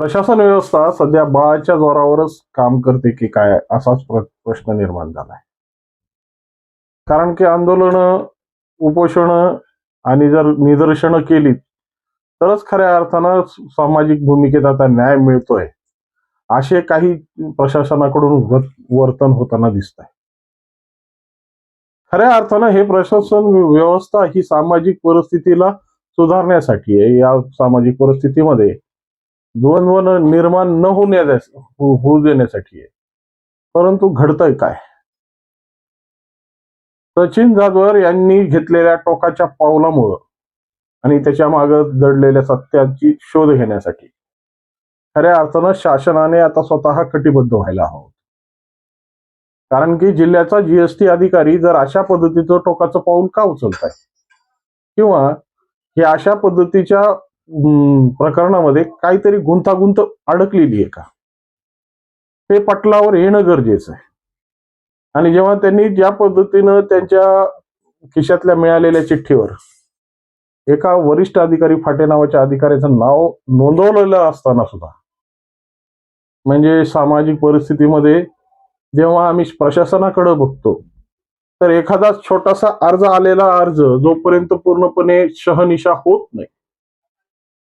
प्रशासन व्यवस्था सध्या बळाच्या जोरावरच काम करते की काय असाच प्रश्न निर्माण झालाय. कारण की आंदोलन उपोषण आणि जर निदर्शनं केली तरच खऱ्या अर्थानं सामाजिक भूमिकेत आता न्याय मिळतोय. असे काही प्रशासनाकडून वर्तन होताना दिसत आहे खऱ्या अर्थानं हे प्रशासन व्यवस्था ही सामाजिक परिस्थितीला सुधारण्यासाठी आहे. या सामाजिक परिस्थितीमध्ये द्वंद्व न- निर्माण न होण्या हो, होऊ देण्यासाठी आहे. परंतु घडतंय काय? सचिन जाधवर यांनी घेतलेल्या टोकाच्या पावलामुळं आणि त्याच्या मागं दडलेल्या सत्याची शोध घेण्यासाठी खऱ्या अर्थानं शासनाने आता स्वतः कटिबद्ध व्हायला हवं. कारण की जिल्ह्याचा जीएसटी अधिकारी जर अशा पद्धतीचं टोकाचं पाऊल का उचलत आहे किंवा हे अशा पद्धतीच्या प्रकरणामध्ये काहीतरी गुंतागुंत अडकलेली आहे का? ते पटलावर येणं गरजेचं आहे. आणि जेव्हा त्यांनी ज्या पद्धतीनं त्यांच्या खिशातल्या मिळालेल्या चिठ्ठीवर एका वरिष्ठ अधिकारी फाटे नावाच्या अधिकाऱ्याचं नाव नोंदवलेलं असताना सुद्धा म्हणजे सामाजिक परिस्थितीमध्ये जेव्हा आम्ही प्रशासनाकडे बघतो तर एखादा छोटासा अर्ज आलेला अर्ज जोपर्यंत पूर्णपणे शहनिशा होत नाही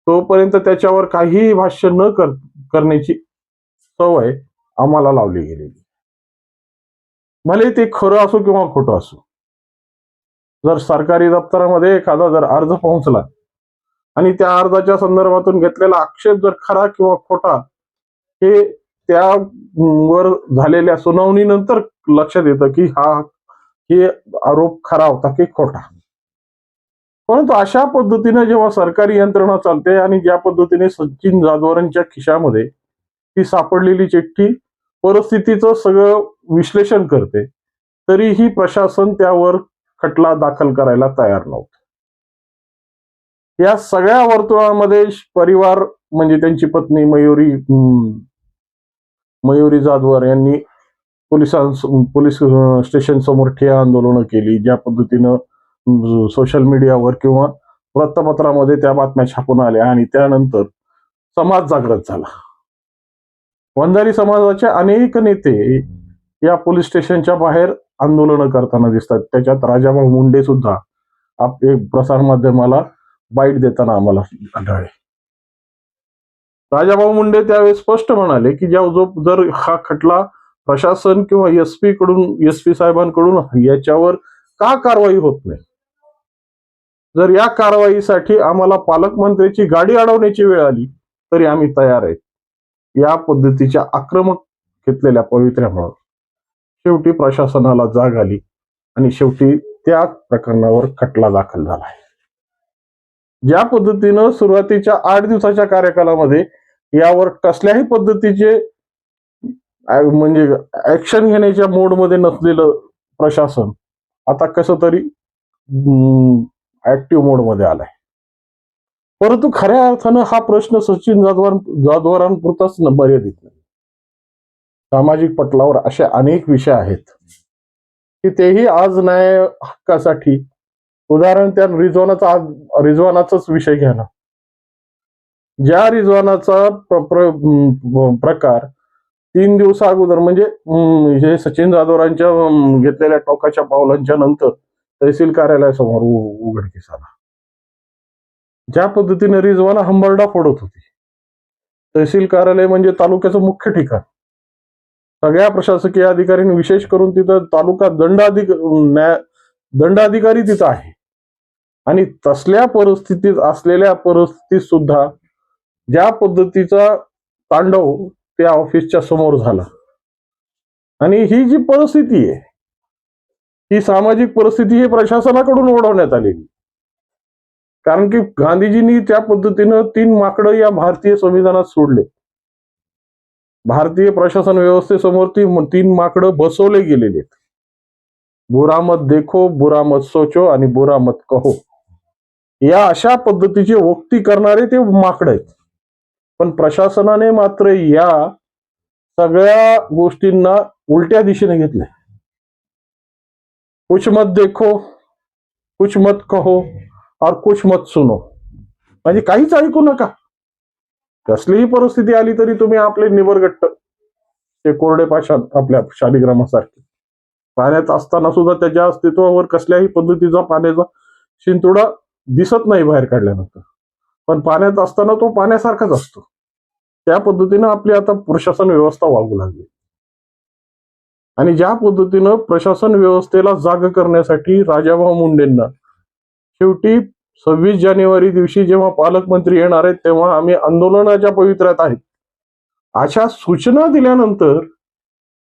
तोपर्यंत त्याच्यावर काहीही भाष्य न कर करण्याची सवय आम्हाला लावली गेलेली. भले ते खरं असो किंवा खोटं असो. जर सरकारी दप्तरामध्ये एखादा जर अर्ज पोहोचला आणि त्या अर्जाच्या संदर्भातून घेतलेला आक्षेप जर खरा किंवा खोटा हे त्यावर झालेल्या सुनावणीनंतर लक्षात येतं की हा हे आरोप खरा होता की खोटा. परंतु अशा पद्धतीने जेव्हा सरकारी यंत्रणा चालते आणि ज्या पद्धतीने सचिन जाधवरांच्या खिशामध्ये ती सापडलेली चिठ्ठी परिस्थितीचं सगळं विश्लेषण करते तरीही प्रशासन त्यावर खटला दाखल करायला तयार नव्हतं. या सगळ्या वर्तुळामध्ये परिवार म्हणजे त्यांची पत्नी मयुरी मयुरी जाधवर यांनी पोलिसांस पोलीस स्टेशन समोर ठिय्या आंदोलनं केली ज्या पद्धतीनं सोशल मीडियावर किंवा वृत्तपत्रामध्ये त्या बातम्या छापून आल्या आणि त्यानंतर समाज जागृत झाला. वंजारी समाजाचे अनेक नेते या पोलीस स्टेशनच्या बाहेर आंदोलनं करताना दिसतात. त्याच्यात राजाभाऊ मुंडे सुद्धा आप प्रसारमाध्यमाला बाईट देताना आम्हाला आढळले. राजाभाऊ मुंडे त्यावेळेस स्पष्ट म्हणाले की ज्या जो जर हा खटला प्रशासन किंवा एस पी कडून एस पी साहेबांकडून याच्यावर का कारवाई होत नाही? जर या कारवाईसाठी आम्हाला पालकमंत्र्याची गाडी अडवण्याची वेळ आली तरी आम्ही तयार आहेत. या पद्धतीच्या आक्रमक घेतलेल्या पवित्र्यामुळं. शेवटी प्रशासनाला जाग आली आणि शेवटी त्या प्रकरणावर खटला दाखल झाला आहे. ज्या पद्धतीनं सुरुवातीच्या आठ दिवसाच्या कार्यकालामध्ये यावर कसल्याही पद्धतीचे म्हणजे ऍक्शन घेण्याच्या मोडमध्ये नसलेलं प्रशासन आता कसं तरी ऍक्टिव्ह मोडमध्ये आलाय. परंतु खऱ्या अर्थानं हा प्रश्न सचिन जाधवर जाधवरांपुरताच न- मर्यादित नाही. सामाजिक पटलावर असे अनेक विषय आहेत की तेही आज न्याय हक्कासाठी. उदाहरण त्या रिझवानाचा आज- रिझवानाचाच विषय घ्या ना ज्या रिझवानाचा प्र- प्र- प्रकार तीन दिवसा अगोदर म्हणजे हे सचिन जाधवरांच्या घेतलेल्या टोकाच्या पावलांच्या नंतर तहसील कार्यालयासमोर उघडकीस आला ज्या पद्धतीने रिजवाना हंबरडा फोडत होती. तहसील कार्यालय म्हणजे तालुक्याचं मुख्य ठिकाण. सगळ्या प्रशासकीय अधिकाऱ्यांनी विशेष करून तिथं तालुका दंडाधिक न्याय दंडाधिकारी तिथं आहे. आणि तसल्या परिस्थितीत असलेल्या परिस्थितीत सुद्धा ज्या पद्धतीचा तांडव त्या ऑफिसच्या समोर झाला. आणि ही जी परिस्थिती आहे ही सामाजिक परिस्थिती ही प्रशासनाकडून ओढवण्यात आलेली. कारण की गांधीजींनी त्या पद्धतीनं तीन माकडं या भारतीय संविधानात सोडले. भारतीय प्रशासन व्यवस्थेसमोर ती तीन माकडं बसवले गेलेले आहेत. बुरा मत देखो बुरा मत सोचो आणि बुरा मत कहो. या अशा पद्धतीचे वक्ती करणारे ते माकड आहेत. पण प्रशासनाने मात्र या सगळ्या गोष्टींना उलट्या दिशेने घेतल्या. कुछ मत देखो कुछ मत कहो और कुछ मत सुनो। म्हणजे काहीच ऐकू नका। कसलीही परिस्थिती आली तरी तुम्ही आपले निबरगट्ट ते कोरडे पाशात आपल्या शालिग्रामासारखे. पाण्यात असताना सुद्धा त्याच्या अस्तित्वावर कसल्याही पद्धतीचा पाण्याचा शिंतोडा दिसत नाही बाहेर काढल्यानंतर. पण पाण्यात असताना तो पाण्यासारखाच असतो. त्या पद्धतीनं आपली आता प्रशासन व्यवस्था वागू लागली. आणि ज्या पद्धतीनं प्रशासन व्यवस्थेला जाग करण्यासाठी राजाभाऊ मुंडेंना शेवटी सव्वीस जानेवारी दिवशी जेव्हा पालकमंत्री येणार आहेत तेव्हा आम्ही आंदोलनाच्या पवित्र्यात आहेत अशा सूचना दिल्यानंतर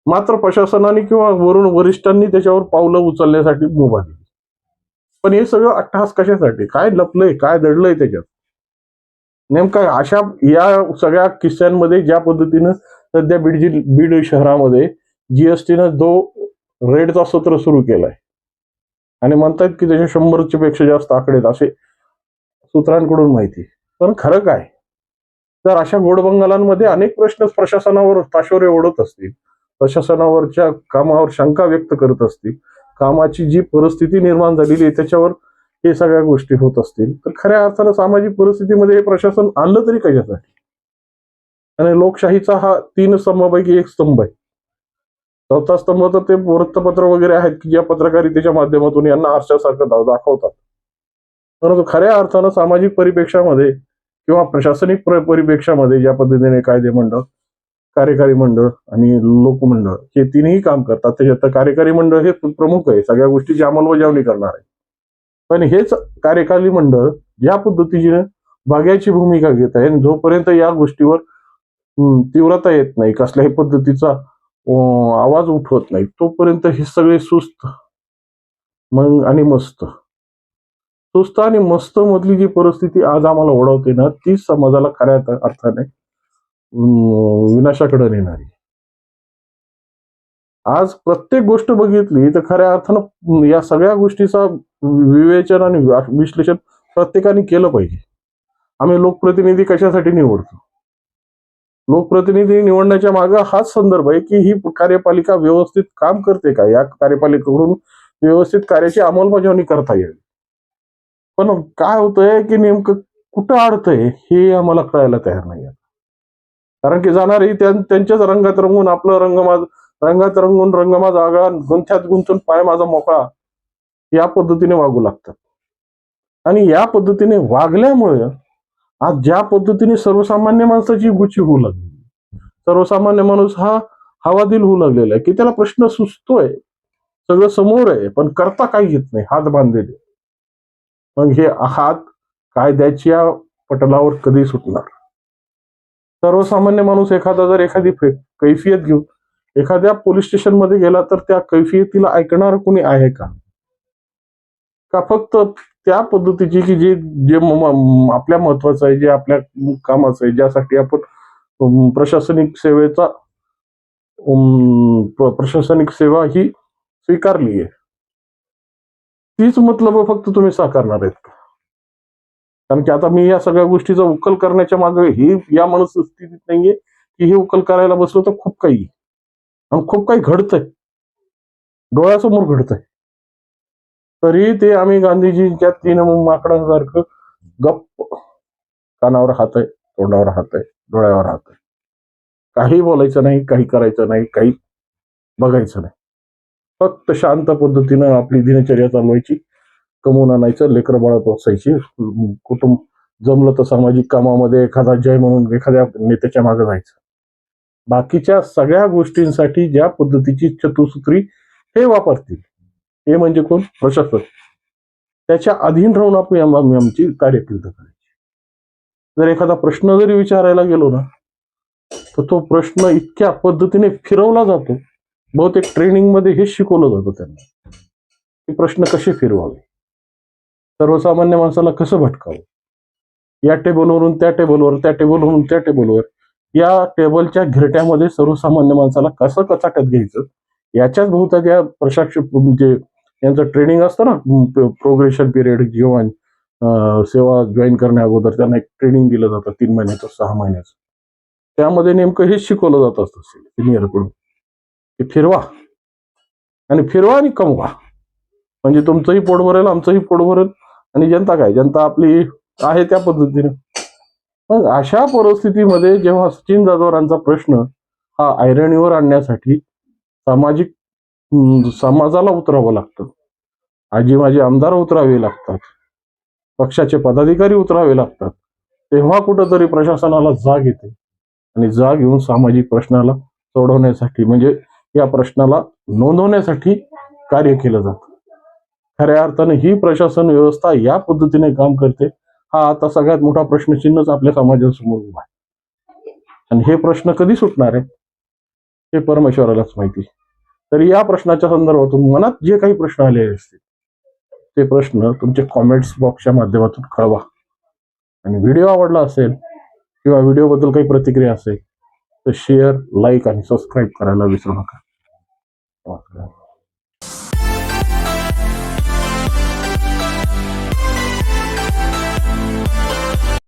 मात्र प्रशासनाने किंवा वरून वरिष्ठांनी त्याच्यावर पावलं उचलण्यासाठी मुभा दिली पण हे सगळं अट्टहास कशासाठी? काय लपलंय? काय दडलंय त्याच्यात? नेमका अशा या सगळ्या किस्स्यांमध्ये ज्या पद्धतीनं सध्या बीड जिल्हा बीड शहरामध्ये जीएसटीनं जो रेडचा सत्र सुरू केलाय. आणि म्हणतायत की त्याचे शंभरच्या पेक्षा जास्त आकडे आहेत असे सूत्रांकडून माहिती. पण खरं काय? तर अशा गोडबंगालांमध्ये अनेक प्रश्न प्रशासनावर ताशोरे ओढत असतील. प्रशासनावरच्या कामावर शंका व्यक्त करत असतील. कामाची जी परिस्थिती निर्माण झालेली आहे त्याच्यावर हे सगळ्या गोष्टी होत असतील. तर खऱ्या अर्थानं सामाजिक परिस्थितीमध्ये हे प्रशासन आणलं तरी कशासाठी? आणि लोकशाहीचा हा तीन स्तंभापैकी एक स्तंभ आहे. चौथा स्तंभ तर ते वृत्तपत्र वगैरे आहेत की ज्या पत्रकारितेच्या माध्यमातून यांना आरशासारखं दाव- दाखवतात. परंतु खऱ्या अर्थानं सामाजिक परिप्रेक्षामध्ये किंवा प्रशासनिक परिप्रेक्षामध्ये ज्या पद्धतीने कायदे मंडळ कार्यकारी मंडळ आणि लोकमंडळ हे तिन्ही काम करतात त्याच्यात कार्यकारी मंडळ हे प्रमुख आहे सगळ्या गोष्टीची अंमलबजावणी करणार आहे. पण हेच कार्यकारी मंडळ ज्या पद्धतीने भाग्याची भूमिका घेत आहे आणि जोपर्यंत या गोष्टीवर तीव्रता येत नाही कसल्याही पद्धतीचा आवाज उठवत नाही तोपर्यंत हे सगळे सुस्त मग आणि मस्त. सुस्त आणि मस्त मधली जी परिस्थिती आज आम्हाला ओढवते ना तीच समाजाला खऱ्या अर्थाने विनाशाकडे नेणारी. आज प्रत्येक गोष्ट बघितली तर खऱ्या अर्थानं या सगळ्या गोष्टीचा विवेचन आणि विश्लेषण प्रत्येकाने केलं पाहिजे. आम्ही लोकप्रतिनिधी कशासाठी निवडतो? लोकप्रतिनिधी निवडण्याच्या मागे हाच संदर्भ आहे की ही कार्यपालिका व्यवस्थित काम करते का? या कार्यपालिकेकडून व्यवस्थित कार्याची अंमलबजावणी करता येईल. पण काय होतंय की नेमकं कुठं अडतंय हे आम्हाला कळायला तयार नाही कारण की जाणारी त्यांच्याच रंगात रंगून आपलं रंगमाज रंगात रंगून रंगमाज आगळा गुंथ्यात गुंतून पाय माझा मोकळा या पद्धतीने वागू लागतात. आणि या पद्धतीने वागल्यामुळे आज ज्या पद्धतीने सर्वसामान्य माणसाची गुची होऊ लागली सर्वसामान्य माणूस हा हवादिल होऊ लागलेला आहे की त्याला प्रश्न सुचतोय सगळं समोर आहे पण करता काही येत नाही हात बांधलेले. मग हे हात कायद्याच्या पटलावर कधी सुटणार? सर्वसामान्य माणूस एखादा जर एखादी कैफियत घेऊन एखाद्या पोलीस स्टेशनमध्ये गेला तर त्या कैफियतीला ऐकणार कोणी आहे का? का फक्त त्या पद्धतीची की जे जे आपल्या महत्वाचं आहे जे आपल्या कामाचं आहे ज्यासाठी आपण प्रशासनिक सेवेचा प्रशासनिक सेवा ही स्वीकारली आहे. तीच मतलब फक्त तुम्ही साकारणार आहेत कारण की आता मी या सगळ्या गोष्टीचा उकल करण्याच्या मागे ही या मनस्थितीत नाहीये की हे उकल करायला बसलो तर खूप काही आणि खूप काही घडतंय. डोळ्यासमोर घडतंय. तरी ते आम्ही गांधीजींच्या तीन माकडांसारखं गप्प कानावर हात आहे तोंडावर हात आहे डोळ्यावर हात आहे काही बोलायचं नाही काही करायचं नाही काही बघायचं नाही. फक्त शांत पद्धतीनं आपली दिनचर्या चालवायची कमवून आणायचं लेकरं बाळात असायची कुटुंब जमलं तर सामाजिक कामामध्ये एखादा जय म्हणून एखाद्या नेत्याच्या मागे जायचं. बाकीच्या सगळ्या गोष्टींसाठी ज्या पद्धतीची चतुसूत्री हे वापरतील. हे म्हणजे कोण? प्रशासन. त्याच्या अधीन राहून आपण आम्ही आमची कार्यकिर्द करायची. जर एखादा प्रश्न जरी विचारायला गेलो ना तर तो प्रश्न इतक्या पद्धतीने फिरवला जातो. बहुतेक ट्रेनिंगमध्ये हेच शिकवलं जातं त्यांना. की प्रश्न कसे फिरवावे? सर्वसामान्य माणसाला कसं भटकावं? या टेबलवरून त्या टेबलवर त्या टेबलवरून त्या टेबलवर या टेबलच्या घिरट्यामध्ये सर्वसामान्य माणसाला कसं कचाट्यात घ्यायचं? याच्याच बहुतेक या प्रशासक म्हणजे यांचं ट्रेनिंग असतं ना प्रोग्रेशन पिरियड जेव्हा सेवा जॉईन करण्या अगोदर त्यांना एक ट्रेनिंग दिलं जातं तीन महिन्याचं सहा महिन्याचं. त्यामध्ये नेमकं हेच शिकवलं जात असतं सिनियरकडून की फिरवा आणि फिरवा आणि कमवा. म्हणजे तुमचंही पोट भरेल आमचंही पोट भरेल आणि जनता काय? जनता आपली आहे त्या पद्धतीने. मग अशा परिस्थितीमध्ये जेव्हा सचिन जाधवरांचा प्रश्न हा ऐरणीवर आणण्यासाठी सामाजिक समाजाला उतरावं लागतं. आजी माझे आमदार उतरावे लागतात. पक्षाचे पदाधिकारी उतरावे लागतात. तेव्हा कुठंतरी प्रशासनाला जाग येते. आणि जाग येऊन सामाजिक प्रश्नाला सोडवण्यासाठी म्हणजे या प्रश्नाला नोंदवण्यासाठी कार्य केलं जातं. खऱ्या अर्थाने ही प्रशासन व्यवस्था या पद्धतीने काम करते हा आता सगळ्यात मोठा प्रश्नचिन्हच आपल्या समाजासमोर उभा आहे. आणि हे प्रश्न कधी सुटणार आहे हे परमेश्वरालाच माहिती तर या प्रश्नाच्या संदर्भातून मनात जे काही प्रश्न आलेले असतील ते प्रश्न तुमचे कॉमेंट्स बॉक्सच्या माध्यमातून कळवा. आणि व्हिडिओ आवडला असेल किंवा व्हिडिओबद्दल काही प्रतिक्रिया असेल तर शेअर लाईक आणि सबस्क्राईब करायला विसरू नका.